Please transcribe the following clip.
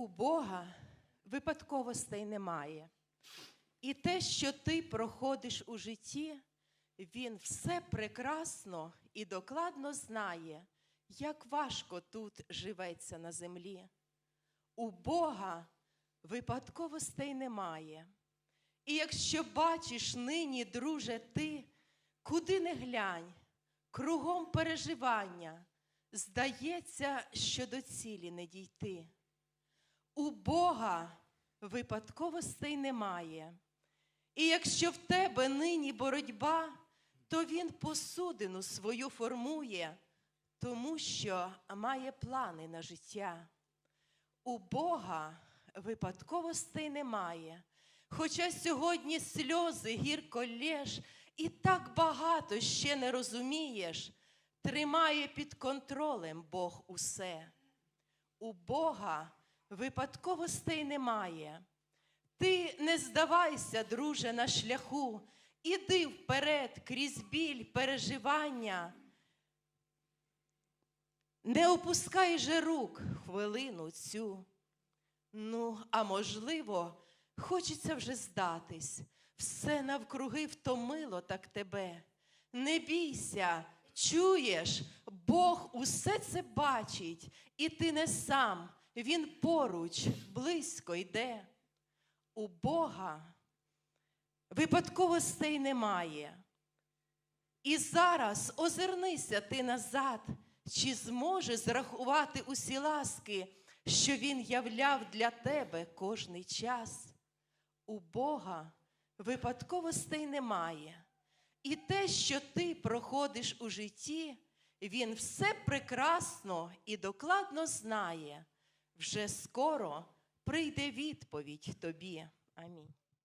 У Бога випадковостей немає. І те, що ти проходиш у житті, Він все прекрасно і докладно знає, як важко тут живеться на землі. У Бога випадковостей немає. І якщо бачиш нині, друже, ти, куди не глянь, кругом переживання, здається, що до цілі не дійти. У Бога випадковостей немає. І якщо в тебе нині боротьба, то Він посудину свою формує, тому що має плани на життя. У Бога випадковостей немає. Хоча сьогодні сльози гірко лєш, і так багато ще не розумієш, тримає під контролем Бог усе. У Бога випадковостей немає. Ти не здавайся, друже, на шляху, іди вперед крізь біль, переживання. Не опускай же рук хвилину цю. Ну, а можливо, хочеться вже здатись. Все навкруги втомило так тебе. Не бійся, чуєш, Бог усе це бачить, і ти не сам, Він поруч, близько йде. У Бога випадковостей немає. І зараз озирнися ти назад, чи зможе зрахувати усі ласки, що Він являв для тебе кожний час. У Бога випадковостей немає. І те, що ти проходиш у житті, Він все прекрасно і докладно знає. Вже скоро прийде відповідь тобі. Амінь.